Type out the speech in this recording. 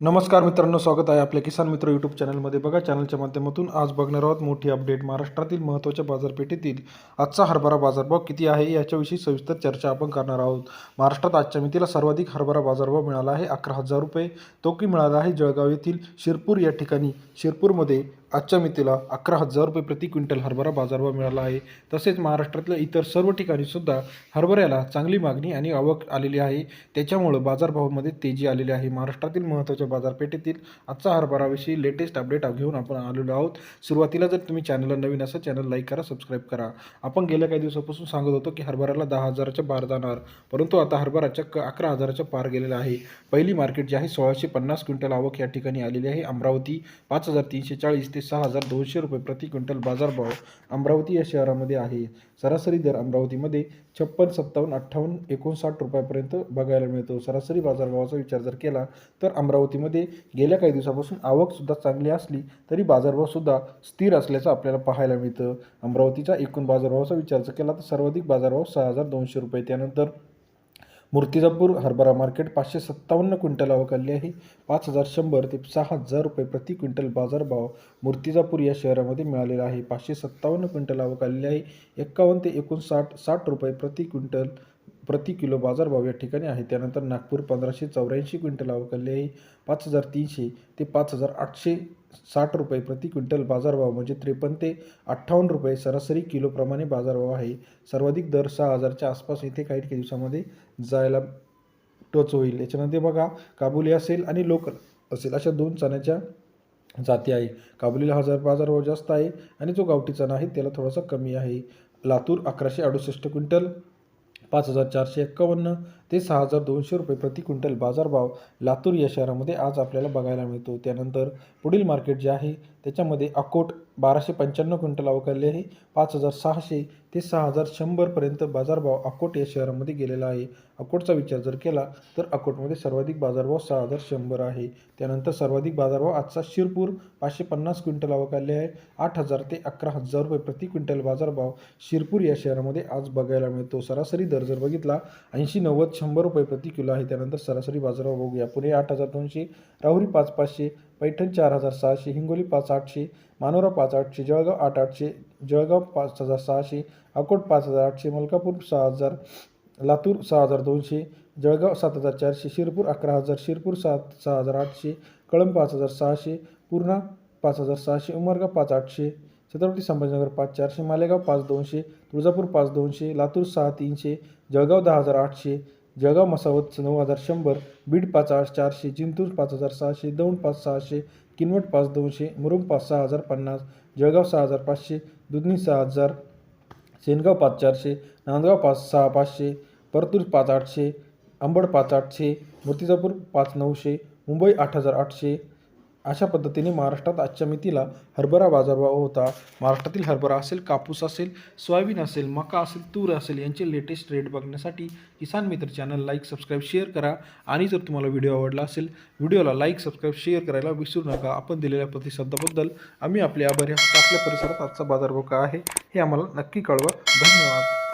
नमस्कार मित्रांनो स्वागत आहे आपल्या किसान मित्र यूट्यूब चॅनलमध्ये. बघा चॅनलच्या माध्यमातून आज बघणार आहोत मोठी अपडेट. महाराष्ट्रातील महत्त्वाच्या बाजारपेठेतील आजचा हरभरा बाजारभाव किती आहे याच्याविषयी सविस्तर चर्चा आपण करणार आहोत. महाराष्ट्रात आजच्या मितीला सर्वाधिक हरभरा बाजारभाव मिळाला आहे अकरा हजार रुपये तो की मिळाला आहे जळगाव येथील शिरपूर या ठिकाणी. शिरपूरमध्ये आजच्या मितीला अकरा हजार रुपये प्रति क्विंटल हरभरा बाजारभाव मिळाला आहे. तसेच महाराष्ट्रातल्या इतर सर्व ठिकाणी सुद्धा हरभऱ्याला चांगली मागणी आणि आवक आलेली आहे. त्याच्यामुळं बाजारभावामध्ये तेजी आलेली आहे. महाराष्ट्रातील महत्त्वाच्या बाजारपेठेतील आजचा हरभराविषयी लेटेस्ट अपडेट घेऊन आपण आलेलो आहोत. सुरुवातीला जर तुम्ही चॅनलला नवीन असाल चॅनल लाईक करा सबस्क्राईब करा. आपण गेल्या काही दिवसापासून सांगत होतो की हरभऱ्याला दहा हजाराच्या पार जाणार. परंतु आता हरभराच्या क अकरा हजाराच्या पार गेलेला आहे. पहिली मार्केट जी आहे सोळाशे पन्नास क्विंटल आवक या ठिकाणी आलेली आहे. अमरावती पाच हजार तीनशे चाळीस ते सहा हजार दोनशे रुपये प्रति क्विंटल बाजारभाव अमरावती या शहरामध्ये आहे. सरासरी दर अमरावतीमध्ये छप्पन सत्तावन्न अठ्ठावन्न एकोणसाठ रुपयापर्यंत बघायला मिळतो. सरासरी बाजारभावाचा विचार जर केला तर अमरावतीमध्ये गेल्या काही दिवसापासून आवकसुद्धा चांगली असली तरी बाजारभावसुद्धा स्थिर असल्याचं आपल्याला पाहायला मिळतं. अमरावतीचा एकूण बाजारभावाचा विचार जर केला तर सर्वाधिक बाजारभाव सहा हजार दोनशे रुपये त्यानंतर मूर्तिजापूर हरभरा मार्केट पाचशे सत्तावन्न क्विंटल आवक आली आहे. पाच हजार शंभर ते सहा हजार रुपये प्रति क्विंटल बाजारभाव मूर्तिजापूर या शहरामध्ये मिळालेला आहे. पाचशे सत्तावन्न क्विंटल आवक आलेली आहे. एक्कावन्न ते एकोणसाठ साठ रुपये प्रति क्विंटल प्रति किलो बाजारभाव या ठिकाणी आहे. त्यानंतर नागपूर पंधराशे चौऱ्याऐंशी क्विंटल आवक आहे. पाच हजार तीनशे ते पाच हजार आठशे साठ रुपये प्रति क्विंटल बाजारभाव म्हणजे त्रेपन्न ते अठ्ठावन्न रुपये सरासरी किलोप्रमाणे बाजारभाव आहे. सर्वाधिक दर सहा हजारच्या आसपास इथे काही काही दिवसामध्ये जायला टच होईल. याच्यामध्ये बघा काबुली असेल आणि लोकल असेल अशा दोन चण्याच्या जाती आहे. काबुलीला हजार बाजारभाव जास्त आहे आणि जो गावठी चणा आहे त्याला थोडासा कमी आहे. लातूर अकराशे अडुसष्ट क्विंटल पाच हजार चारशे एक्कावन्न ते सहा हजार दोनशे रुपये प्रति क्विंटल बाजारभाव लातूर या शहरामध्ये आज आपल्याला बघायला मिळतो. त्यानंतर पुढील मार्केट जे आहे त्याच्यामध्ये अकोट बाराशे पंच्याण्णव क्विंटल अवकारले आहे. पाच हजार सहाशे ते सहा हजार शंभरपर्यंत बाजारभाव अकोट या शहरामध्ये गेलेला आहे. अकोटचा विचार जर केला तर अकोटमध्ये सर्वाधिक बाजारभाव सहा हजार शंभर आहे. त्यानंतर सर्वाधिक बाजारभाव आजचा शिरपूर पाचशे पन्नास क्विंटल अवकारले आहे. आठ हजार ते अकरा हजार रुपये प्रति क्विंटल बाजारभाव शिरपूर या शहरामध्ये आज बघायला मिळतो. सरासरी दर जर बघितला ऐंशी नव्वद शंभर रुपये प्रति किलो आहे. त्यानंतर सरासरी बाजारावर बघूया. पुणे आठ हजार दोनशे राहुरी पाच पाचशे पैठण चार हजार सहाशे हिंगोली पाच आठशे मानोरा पाच आठशे जळगाव आठ आठशे जळगाव पाच हजार सहाशे अकोट पाच हजार आठशे मलकापूर सहा हजार लातूर सहा हजार दोनशे जळगाव सात हजार चारशे शिरपूर अकरा हजार शिरपूर सात सहा हजार आठशे कळंब पाच हजार सहाशे पूर्णा पाच हजार सहाशे उमरगा पाच आठशे छत्रपती संभाजीनगर पाच चारशे मालेगाव पाच दोनशे तुळजापूर पाच दोनशे लातूर सहा तीनशे जळगाव दहा हजार आठशे जळगाव मसावत नऊ हजार शंभर बीड पाच आठ चारशे जिंतूर पाच हजार सहाशे दौंड पाच सहाशे किनवट पाच दोनशे मुरुम पाच सहा हजार पन्नास जळगाव सहा हजार पाचशे दुधनी सहा हजार सेनगाव पाच चारशे नांदगाव पाच सहा पाचशे परतूर पाच आठशे अंबड पाच आठशे मूर्तिजापूर पाच नऊशे मुंबई आठ हजार आठशे अशा पद्धतीने महाराष्ट्रात आजच्या मितीला हरभरा बाजारभाव होता. महाराष्ट्रातील हरभरा असेल कापूस असेल सोयाबीन असेल मका असेल तूर असेल यांचे लेटेस्ट रेट बघण्यासाठी किसान मित्र चॅनल लाईक सबस्क्राईब शेअर करा. आणि जर तुम्हाला व्हिडिओ आवडला असेल व्हिडिओला लाईक सबस्क्राईब शेअर करायला विसरू नका. आपण दिलेल्या प्रतिसादाबद्दल आम्ही आपले आभारी आहोत. आपल्या परिसरात आजचा बाजारभाव काय आहे हे आम्हाला नक्की कळवा. धन्यवाद.